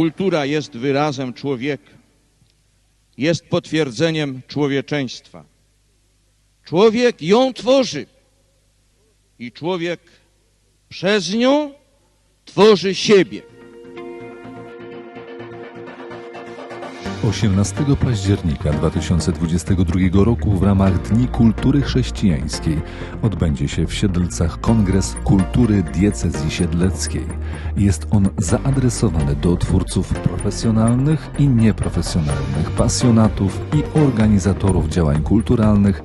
Kultura jest wyrazem człowieka, jest potwierdzeniem człowieczeństwa. Człowiek ją tworzy i człowiek przez nią tworzy siebie. 18 października 2022 roku w ramach Dni Kultury Chrześcijańskiej odbędzie się w Siedlcach Kongres Kultury Diecezji Siedleckiej. Jest on zaadresowany do twórców profesjonalnych i nieprofesjonalnych, pasjonatów i organizatorów działań kulturalnych,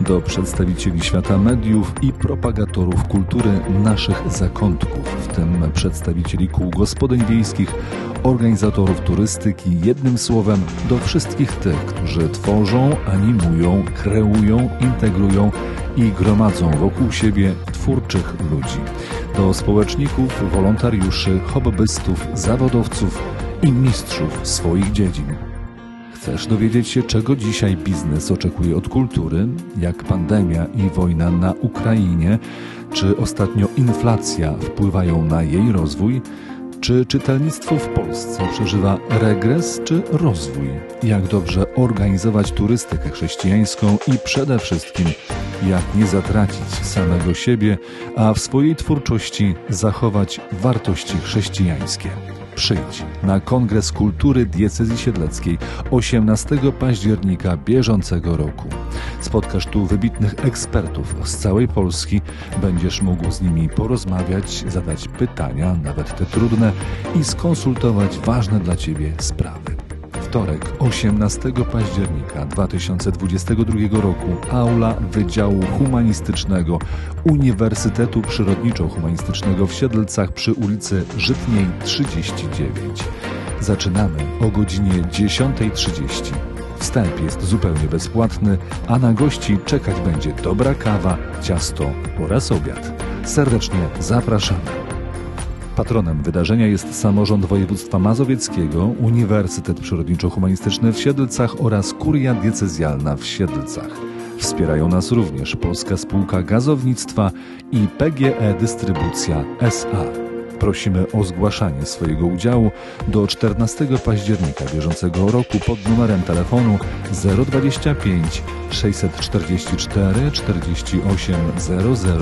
do przedstawicieli świata mediów i propagatorów kultury naszych zakątków, w tym przedstawicieli kół gospodyń wiejskich, organizatorów turystyki, jednym słowem do wszystkich tych, którzy tworzą, animują, kreują, integrują i gromadzą wokół siebie twórczych ludzi. Do społeczników, wolontariuszy, hobbystów, zawodowców i mistrzów swoich dziedzin. Chcesz dowiedzieć się, czego dzisiaj biznes oczekuje od kultury, jak pandemia i wojna na Ukrainie, czy ostatnio inflacja wpływają na jej rozwój? Czy czytelnictwo w Polsce przeżywa regres czy rozwój? Jak dobrze organizować turystykę chrześcijańską i przede wszystkim jak nie zatracić samego siebie, a w swojej twórczości zachować wartości chrześcijańskie? Przyjdź na Kongres Kultury Diecezji Siedleckiej 18 października bieżącego roku. Spotkasz tu wybitnych ekspertów z całej Polski. Będziesz mógł z nimi porozmawiać, zadać pytania, nawet te trudne, i skonsultować ważne dla Ciebie sprawy. Wtorek, 18 października 2022 roku, aula Wydziału Humanistycznego Uniwersytetu Przyrodniczo-Humanistycznego w Siedlcach przy ulicy Żytniej 39. Zaczynamy o godzinie 10.30. Wstęp jest zupełnie bezpłatny, a na gości czekać będzie dobra kawa, ciasto oraz obiad. Serdecznie zapraszamy. Patronem wydarzenia jest samorząd województwa mazowieckiego, Uniwersytet Przyrodniczo-Humanistyczny w Siedlcach oraz Kuria Diecezjalna w Siedlcach. Wspierają nas również Polska Spółka Gazownictwa i PGE Dystrybucja SA. Prosimy o zgłaszanie swojego udziału do 14 października bieżącego roku pod numerem telefonu 025 644 4800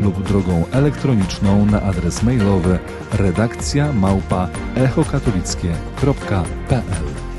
lub drogą elektroniczną na adres mailowy redakcja małpa echokatolickie.pl